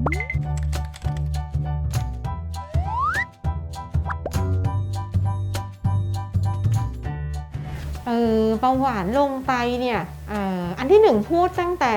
เออเบาหวานลงไปเนี่ย อันที่หนึ่งพูดตั้งแต่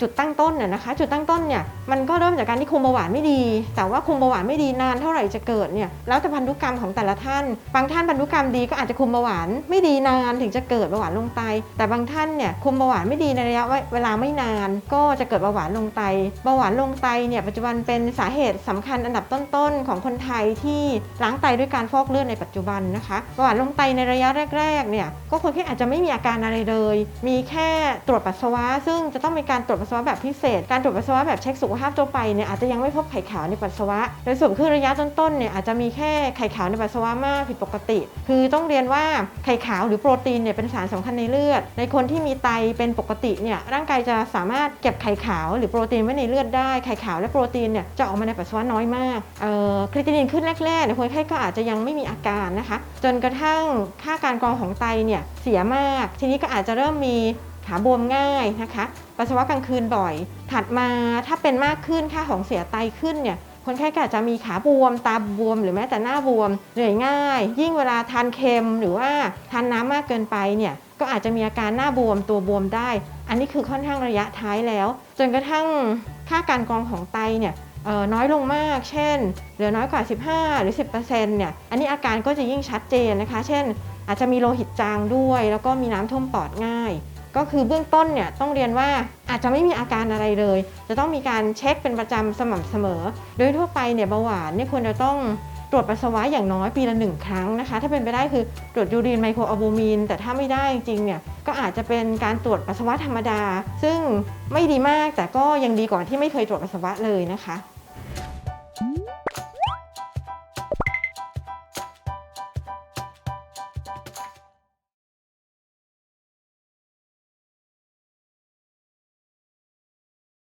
จุดตั้งต้นน่ะนะคะจุดตั้งต้นเนี่ยมันก็เริ่มจากการที่คุมเบาหวานไม่ดี แต่ว่าคุมเบาหวานไม่ดีนานเท่าไหร่จะเกิดเนี่ยแล้วแต่พันธุกรรมของแต่ละท่าน บางท่านพันธุกรรมดีก็อาจจะคุมเบาหวานไม่ดีนานถึงจะเกิดเบาหวานลงไต แต่บางท่านเนี่ยคุมเบาหวานไม่ดีในระยะเวลาไม่นาน ก็จะเกิดเบาหวานลงไตเบาหวานลงไตเนี่ยปัจจุบันเป็นสาเหตุสำคัญอันดับต้นๆของคนไทยที่ล้างไตด้วยการฟอกเลือดในปัจจุบันนะคะเบาหวานลงไตในระยะแรกๆเนี่ยก็คนที่อาจจะไม่มีอาการอะไรเลย มีแค่ตรวจปัสสาวะ ซึ่งจะต้องมีการตรวจปัสสาวะแบบพิเศษ การตรวจปัสสาวะแบบเช็คสุขภาพทั่วไปเนี่ยอาจจะยังไม่พบไข่ขาวในปัสสาวะ โดยส่วนคือระยะต้นๆเนี่ยอาจจะมีแค่ไข่ขาวในปัสสาวะมากผิดปกติ คือต้องเรียนว่าไข่ขาวหรือโปรตีนเนี่ยเป็นสารสำคัญในเลือด ในคนที่มีไตเป็นปกติเนี่ยร่างกายจะสามารถเก็บไข่ขาวหรือโปรตีนไว้ในเลือดได้ ไข่ขาวและโปรตีนเนี่ยจะออกมาในปัสสาวะน้อยมาก เอ่อครีตินินขึ้นแรกๆเนี่ยคนไข้ก็อาจจะยังไม่มีอาการนะคะ จนกระทั่งค่าการกรองของไตเนี่ยเสียมาก ทีนี้ก็อาจจะเริ่มมี ขาบวมง่ายนะคะปัสสาวะกลางคืนบ่อย ถัดมาถ้าเป็นมากขึ้นค่าของเสียไตขึ้นเนี่ยคนไข้ก็อาจจะมีขาบวม ตาบวม หรือแม้แต่หน้าบวม เหนื่อยง่าย ยิ่งเวลาทานเค็มหรือว่าทานน้ำมากเกินไปเนี่ยก็อาจจะมีอาการหน้าบวมตัวบวมได้ อันนี้คือค่อนข้างระยะท้ายแล้ว จนกระทั่งค่าการกรองของไตเนี่ยน้อยลงมาก เช่น เหลือน้อยกว่า 15 หรือ 10%เนี่ย อันนี้อาการก็จะยิ่งชัดเจนนะคะ เช่น อาจจะมีโลหิตจางด้วย แล้วก็มีน้ำท่วมปอดง่าย ก็คือเบื้องต้นเนี่ยต้องเรียนว่าอาจจะไม่มีอาการอะไรเลย จะต้องมีการเช็คเป็นประจำสม่ำเสมอ โดยทั่วไปเนี่ยเบาหวานเนี่ยควรจะต้องตรวจปัสสาวะอย่างน้อยปีละหนึ่งครั้งนะคะ ถ้าเป็นไปได้คือตรวจยูรีนไมโครอัลบูมิน แต่ถ้าไม่ได้จริงเนี่ยก็อาจจะเป็นการตรวจปัสสาวะธรรมดา ซึ่งไม่ดีมากแต่ก็ยังดีกว่าที่ไม่เคยตรวจปัสสาวะเลยนะคะ